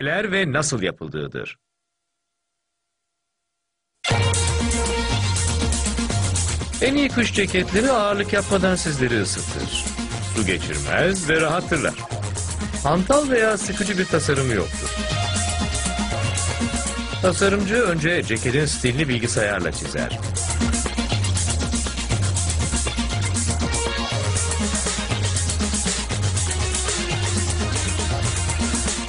neler ve nasıl yapıldığıdır. En iyi kış ceketleri ağırlık yapmadan sizleri ısıtır. Su geçirmez ve rahattırlar. Hantal veya sıkıcı bir tasarımı yoktur. Tasarımcı önce ceketin stilini bilgisayarla çizer.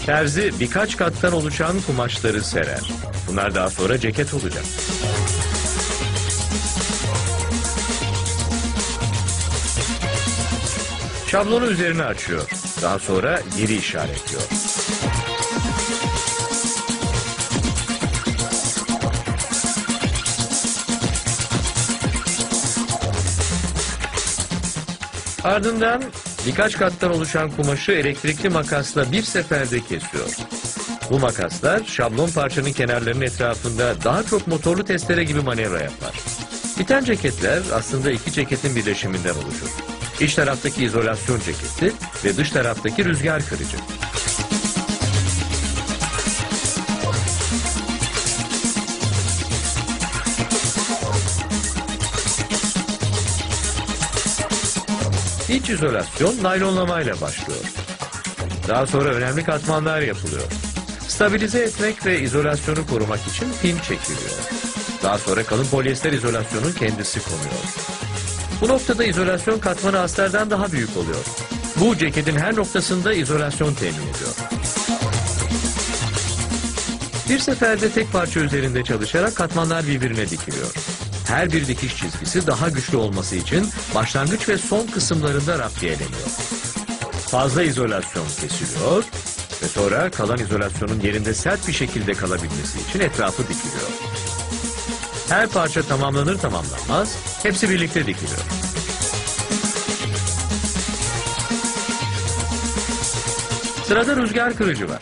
Terzi birkaç kattan oluşan kumaşları serer. Bunlar daha sonra ceket olacak. Şablonu üzerine açıyor. Daha sonra yeri işaretliyor. Ardından birkaç kattan oluşan kumaşı elektrikli makasla bir seferde kesiyor. Bu makaslar şablon parçanın kenarlarının etrafında daha çok motorlu testere gibi manevra yapar. Biten ceketler aslında iki ceketin birleşiminden oluşur. İç taraftaki izolasyon ceketi ve dış taraftaki rüzgar kırıcı. İç izolasyon naylonlamayla başlıyor. Daha sonra önemli katmanlar yapılıyor. Stabilize etmek ve izolasyonu korumak için film çekiliyor. Daha sonra kalın polyester izolasyonun kendisi konuyor. Bu noktada izolasyon katmanı astardan daha büyük oluyor. Bu ceketin her noktasında izolasyon temin ediyor. Bir seferde tek parça üzerinde çalışarak katmanlar birbirine dikiliyor. Her bir dikiş çizgisi daha güçlü olması için başlangıç ve son kısımlarında raptiyeleniyor. Fazla izolasyon kesiliyor ve sonra kalan izolasyonun yerinde sert bir şekilde kalabilmesi için etrafı dikiliyor. Her parça tamamlanır tamamlanmaz hepsi birlikte dikiliyor. Sırada rüzgar kırıcı var.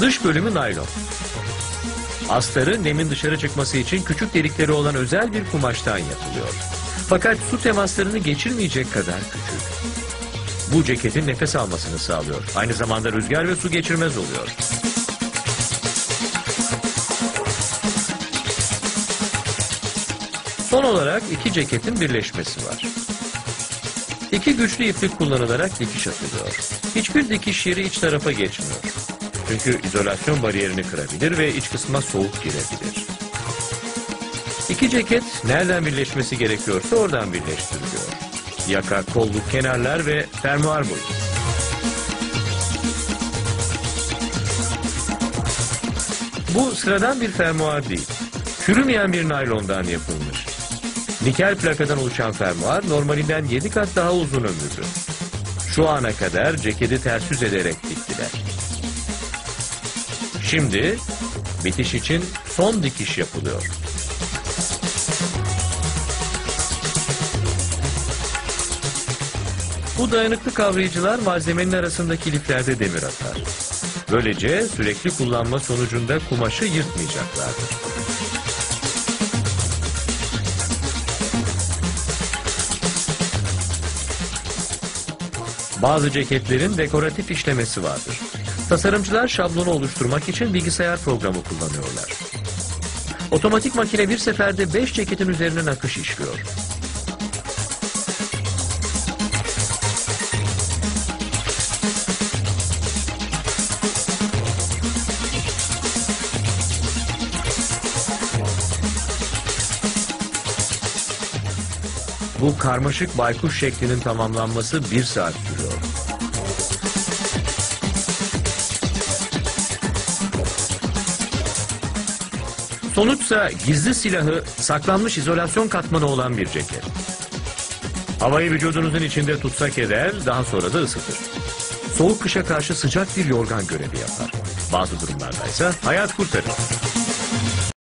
Dış bölümü naylon. Astarı nemin dışarı çıkması için küçük delikleri olan özel bir kumaştan yapılıyor. Fakat su temaslarını geçirmeyecek kadar küçük. Bu ceketin nefes almasını sağlıyor. Aynı zamanda rüzgar ve su geçirmez oluyor. Son olarak iki ceketin birleşmesi var. İki güçlü iplik kullanılarak dikiş atılıyor. Hiçbir dikiş yeri iç tarafa geçmiyor. Çünkü izolasyon bariyerini kırabilir ve iç kısma soğuk girebilir. İki ceket nereden birleşmesi gerekiyorsa oradan birleştiriliyor. Yaka, kolluk, kenarlar ve fermuar boyu. Bu sıradan bir fermuar değil. Çürümeyen bir naylondan yapılmış. Nikel plakadan oluşan fermuar normalinden 7 kat daha uzun ömürlü. Şu ana kadar ceketi ters yüz ederek diktiler. Şimdi bitiş için son dikiş yapılıyor. Bu dayanıklı kavrayıcılar malzemenin arasındaki liflerde demir atar. Böylece sürekli kullanma sonucunda kumaşı yırtmayacaklardır. Bazı ceketlerin dekoratif işlemesi vardır. Tasarımcılar şablonu oluşturmak için bilgisayar programı kullanıyorlar. Otomatik makine bir seferde 5 ceketin üzerine nakış işliyor. Bu karmaşık baykuş şeklinin tamamlanması bir saat sürüyor. Sonuçsa gizli silahı saklanmış izolasyon katmanı olan bir ceket. Havayı vücudunuzun içinde tutsak eder, daha sonra da ısıtır. Soğuk kışa karşı sıcak bir yorgan görevi yapar. Bazı durumlarda ise hayat kurtarır.